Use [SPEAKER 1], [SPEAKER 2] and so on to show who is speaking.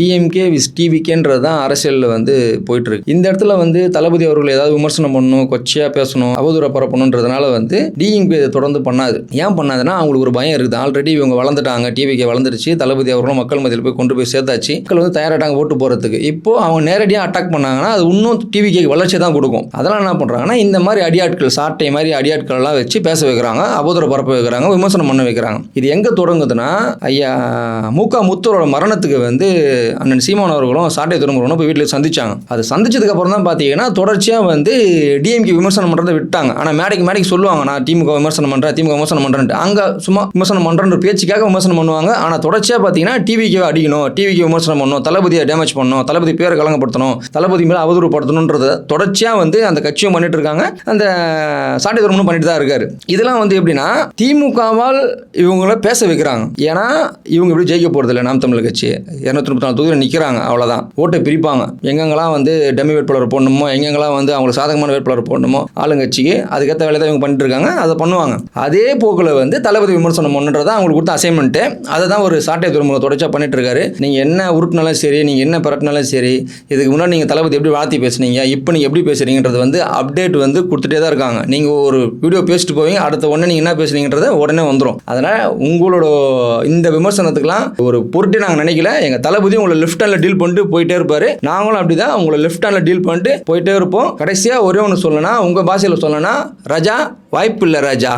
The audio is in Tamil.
[SPEAKER 1] டிஎம்கே விஸ் டிவிகேன்றது தான் அரசியலில் வந்து போயிட்டுருக்கு. இந்த இடத்துல வந்து தளபதி அவர்கள் ஏதாவது விமர்சனம் பண்ணணும் கொச்சையாக பேசணும் அவதூற பரப்பணுன்றதுனால வந்து டிஎம்கே இதை தொடர்ந்து பண்ணாது. ஏன் பண்ணாதுன்னா அவங்களுக்கு ஒரு பயம் இருக்குது. ஆல்ரெடி இவங்க வளர்ந்துட்டாங்க டிவிகே வளர்ந்துருச்சு தளபதி அவர்களும் மக்கள் மத்தியில் போய் கொண்டு போய் சேர்த்தாச்சு. மக்கள் வந்து தயாராட்டாங்க ஓட்டு போகிறதுக்கு இப்போ அவங்க நேரடியாக அட்டாக் பண்ணாங்கன்னா அது இன்னும் டிவிகே வளர்ச்சி தான் கொடுக்கும். அதெல்லாம் என்ன பண்ணுறாங்கன்னா இந்த மாதிரி அடியாட்கள் சாட்டை மாதிரி அடியாட்கள் எல்லாம் வச்சு பேச வைக்கிறாங்க அவதூற பரப்ப வைக்கிறாங்க விமர்சனம் பண்ண வைக்கிறாங்க. இது எங்கே தொடங்குதுன்னா ஐயா முக முத்தரோட மரணத்துக்கு வந்து அண்ணன் சீமான் அவர்களும் சாட்டை துறைமுகனும் போய் வீட்டில் சந்திச்சாங்க. அது சந்திச்சதுக்கு அப்புறம் தான் பார்த்தீங்கன்னா தொடர்ச்சியாக வந்து டிஎம்கே விமர்சனம் பண்ணுறதை விட்டாங்க. ஆனால் மேடைக்கு மேடைக்கு சொல்லுவாங்க நான் திமுக விமர்சனம் பண்ணுறேன் திமுக விமர்சனம் பண்ணுறேன்ட்டு அங்கே சும்மா விமர்சனம் பண்ணுறன்ற பேச்சுக்காக விமர்சனம் பண்ணுவாங்க. ஆனால் தொடர்ச்சியாக பார்த்தீங்கன்னா டிவிக்கு அடிக்கணும் டிவிக்கு விமர்சனம் பண்ணணும் தளபதியை டேமேஜ் பண்ணணும் தளபதி பேரை கலங்கப்படுத்தணும் தளபதி மேலே அவதூறுப்படுத்தணுன்றத தொடர்ச்சியாக வந்து அந்த கட்சியும் பண்ணிட்டு இருக்காங்க. அந்த சாட்டை துறைமுகம் பண்ணிட்டு தான் இருக்காரு. இதெல்லாம் வந்து எப்படின்னா திமுகவால் இவங்கள பேச வைக்கிறாங்க. ஏன்னா இவங்க எப்படி ஜெயிக்க போகிறது இல்லை நாம் தமிழ் கட்சி. இரநூத்தி முப்பத்தி நாலு தொகுதியில் நிற்கிறாங்க அவ்வளோதான் ஓட்டை பிரிப்பாங்க. எங்கெங்கெல்லாம் வந்து டம்மி வேட்பாளர் போடணுமோ எங்கெங்கெல்லாம் வந்து அவங்களுக்கு சாதகமான வேட்பாளர் போடணுமோ ஆளுங்கட்சிக்கு அதுக்கேற்ற வேலை தான் இவங்க பண்ணிட்டு இருக்காங்க. அதை பண்ணுவாங்க. அதே போக்கில் வந்து தளபதி விமர்சனம் பண்ணுறதா அவங்களுக்கு கொடுத்த அசைன்மெண்ட்டு அதை தான் ஒரு சாட்டை துறைமுகம் தொடர்ச்சியாக பண்ணிட்டு இருக்காரு. நீங்கள் என்ன உருட்டினாலும் சரி நீங்கள் என்ன பரட்டினாலும் சரி இதுக்கு முன்னாடி நீங்கள் தளபதி எப்படி வாழ்த்தி பேசுனீங்க இப்போ நீங்கள் எப்படி பேசுறீங்கன்றது வந்து அப்டேட் வந்து கொடுத்துட்டே தான் இருக்காங்க. நீங்கள் ஒரு வீடியோ பேசிட்டு போவீங்க அடுத்த உடனே நீங்கள் என்ன பேசுறீங்கன்றத உடனே வந்துடும் அதனால் உங்களோட இந்த விமர்சனத்துக்கெல்லாம் ஒரு பொருட்டு நாங்கள் நினைக்கல. எங்கள் தளபதி உங்களை லெஃப்ட் ஹேண்டில் டீல் பண்ணிட்டு போயிட்டே இருப்பாரு. நாங்களும் அப்படி தான் உங்களை லெஃப்ட் ஹேண்டில் டீல் பண்ணிட்டு போயிட்டே இருப்போம். கடைசியாக ஒரே ஒன்று சொல்லணும்னா உங்கள் பாஷையில் சொல்லணும்னா ராஜா வாய்ப்பு இல்லை ராஜா.